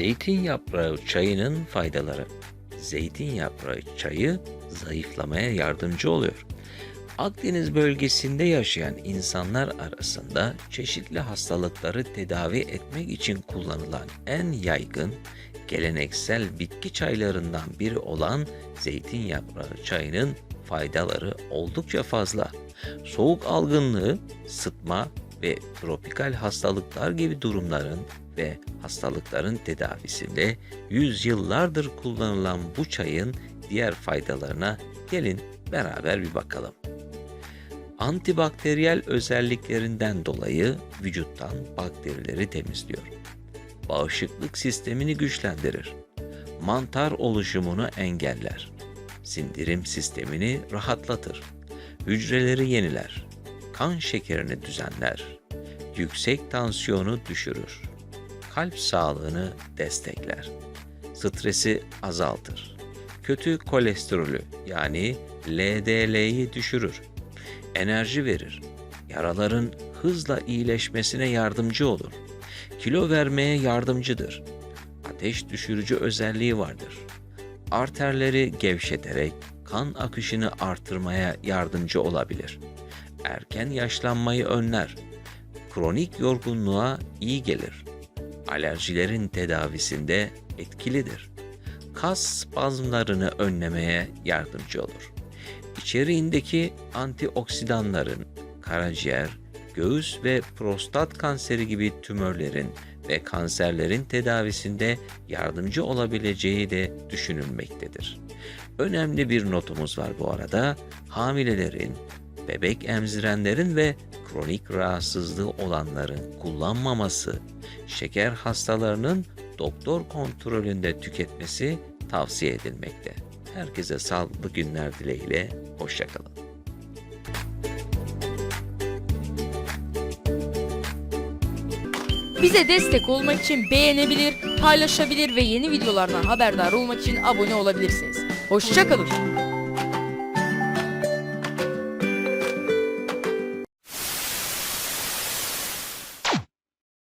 Zeytin yaprağı çayının faydaları. Zeytin yaprağı çayı zayıflamaya yardımcı oluyor. Akdeniz bölgesinde yaşayan insanlar arasında çeşitli hastalıkları tedavi etmek için kullanılan en yaygın geleneksel bitki çaylarından biri olan zeytin yaprağı çayının faydaları oldukça fazla. Soğuk algınlığı, sıtma ve tropikal hastalıklar gibi durumların ve hastalıkların tedavisinde yüzyıllardır kullanılan bu çayın diğer faydalarına gelin beraber bir bakalım. Antibakteriyel özelliklerinden dolayı vücuttan bakterileri temizliyor. Bağışıklık sistemini güçlendirir. Mantar oluşumunu engeller. Sindirim sistemini rahatlatır. Hücreleri yeniler. Kan şekerini düzenler. Yüksek tansiyonu düşürür. Kalp sağlığını destekler. Stresi azaltır. Kötü kolesterolü yani LDL'yi düşürür. Enerji verir. Yaraların hızla iyileşmesine yardımcı olur. Kilo vermeye yardımcıdır. Ateş düşürücü özelliği vardır. Arterleri gevşeterek kan akışını artırmaya yardımcı olabilir. Erken yaşlanmayı önler. Kronik yorgunluğa iyi gelir. Alerjilerin tedavisinde etkilidir. Kas spazmlarını önlemeye yardımcı olur. İçeriğindeki antioksidanların karaciğer, göğüs ve prostat kanseri gibi tümörlerin ve kanserlerin tedavisinde yardımcı olabileceği de düşünülmektedir. Önemli bir notumuz var bu arada. Hamilelerin, bebek emzirenlerin ve kronik rahatsızlığı olanların kullanmaması, şeker hastalarının doktor kontrolünde tüketmesi tavsiye edilmekte. Herkese sağlıklı günler dileğiyle, hoşçakalın. Bize destek olmak için beğenebilir, paylaşabilir ve yeni videolardan haberdar olmak için abone olabilirsiniz. Hoşçakalın.